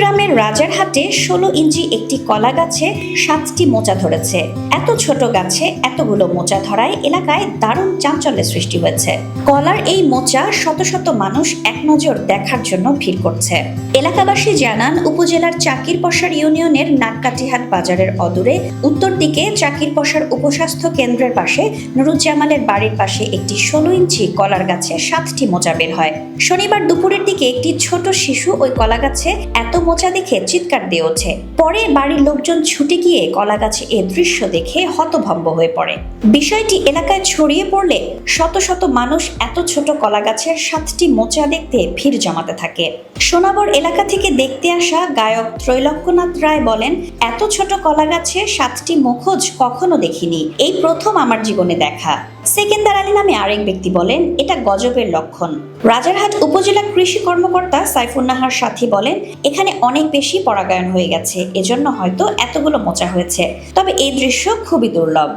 কুড়িগ্রামের রাজারহাটে ষোলো ইঞ্চি একটি কলা গাছে সাতটি মোচা ধরেছে। এত ছোট গাছে এতগুলো মোচা ধরায় এলাকায় দারুণ চাঞ্চল্যের সৃষ্টি হয়েছে। কলার এই মোচা শত শত মানুষ এক নজর দেখার জন্য ভিড় করছে। এলাকাবাসী জানান, উপজেলার চাকির পশার ইউনিয়নের নাককাটিহাট বাজারের অদূরে উত্তর দিকে চাকির পশার উপস্বাস্থ্য কেন্দ্রের পাশে নুরুজ্জামালের বাড়ির পাশে একটি ষোলো ইঞ্চি কলার গাছে সাতটি মোচা বের হয়। শনিবার দুপুরের দিকে একটি ছোট শিশু ওই কলা গাছে এত মোচা দেখে চিৎকার দিয়ে ওঠে। পরে বাড়ির লোকজন ছুটে গিয়ে কলা গাছে এ দৃশ্য দেখে হতভম্ব হয়ে পড়ে। বিষয়টি এলাকায় ছড়িয়ে পড়লে শত শত মানুষ এত ছোট কলা গাছের সাতটি মোচা দেখতে ভিড় জমাতে থাকে। সোনাবর এলাকা থেকে দেখতে আসা গায়ক ত্রৈলক্যনাথ রায় বলেন, এত ছোট কলা গাছে সাতটি মুখোজ কখনো দেখিনি। এই প্রথম আমার জীবনে দেখা। সেকেন্দার আলী নামে আরেক ব্যক্তি বলেন, এটা গজবের লক্ষণ। রাজারহাট উপজেলা কৃষি কর্মকর্তা সাইফুন্নাহার সাথী বলেন, এখানে অনেক বেশি পরাগায়ন হয়ে গেছে, এজন্য হয়তো এতগুলো মোচা হয়েছে। তবে এই দৃশ্য খুবই দুর্লভ।